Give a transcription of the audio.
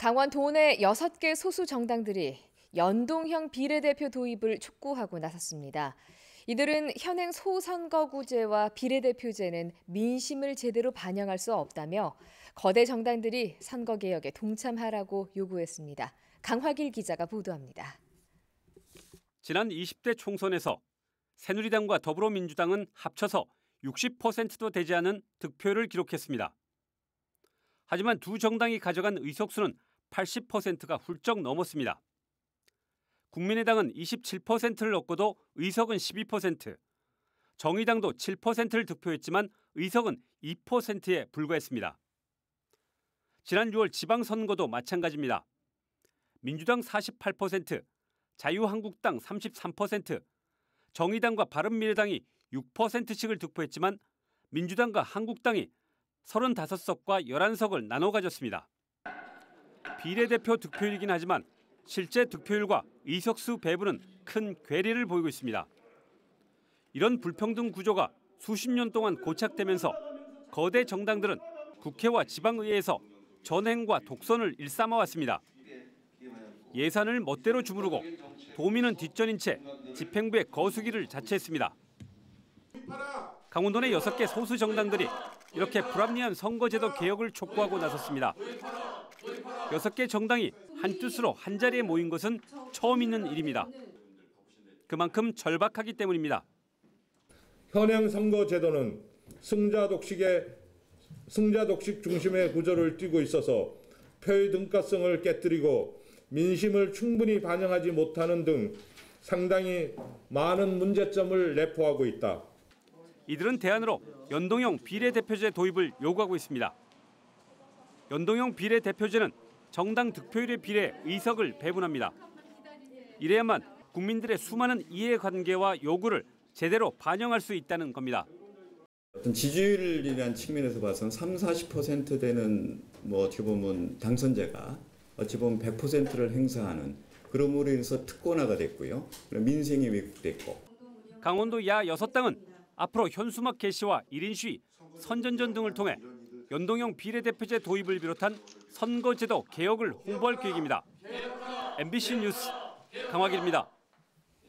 강원 도내 6개 소수 정당들이 연동형 비례대표 도입을 촉구하고 나섰습니다. 이들은 현행 소선거구제와 비례대표제는 민심을 제대로 반영할 수 없다며 거대 정당들이 선거개혁에 동참하라고 요구했습니다. 강화길 기자가 보도합니다. 지난 20대 총선에서 새누리당과 더불어민주당은 합쳐서 60%도 되지 않은 득표를 기록했습니다. 하지만 두 정당이 가져간 의석수는 80%가 훌쩍 넘었습니다. 국민의당은 27%를 얻고도 의석은 12%, 정의당도 7%를 득표했지만 의석은 2%에 불과했습니다. 지난 6월 지방선거도 마찬가지입니다. 민주당 48%, 자유한국당 33%, 정의당과 바른미래당이 6%씩을 득표했지만 민주당과 한국당이 35석과 11석을 나눠 가졌습니다. 비례대표 득표율이긴 하지만 실제 득표율과 의석수 배분은 큰 괴리를 보이고 있습니다. 이런 불평등 구조가 수십 년 동안 고착되면서 거대 정당들은 국회와 지방의회에서 전행과 독선을 일삼아 왔습니다. 예산을 멋대로 주무르고 도민은 뒷전인 채 집행부의 거수기를 자처했습니다. 강원도 내 6개 소수 정당들이 이렇게 불합리한 선거제도 개혁을 촉구하고 나섰습니다. 6개 정당이 한 뜻으로 한 자리에 모인 것은 처음 있는 일입니다. 그만큼 절박하기 때문입니다. 현행 선거 제도는 승자 독식의 승자 독식 중심의 구조를 띠고 있어서 표의 등가성을 깨뜨리고 민심을 충분히 반영하지 못하는 등 상당히 많은 문제점을 내포하고 있다. 이들은 대안으로 연동형 비례대표제 도입을 요구하고 있습니다. 연동형 비례대표제는 정당 득표율에 비례 의석을 배분합니다. 이래야만 국민들의 수많은 이해관계와 요구를 제대로 반영할 수 있다는 겁니다. 어떤 지지율이라는 측면에서 봐서는 3, 40% 되는 뭐 어떻게 보면 당선자가 어찌 보면 100%를 행사하는 그럼으로 인해서 특권화가 됐고요. 민생이 왜곡됐고. 강원도 야 6당은 앞으로 현수막 게시와 1인 시위, 선전전 등을 통해 연동형 비례대표제 도입을 비롯한 선거제도 개혁을 홍보할 계획입니다. MBC 뉴스 강화길입니다.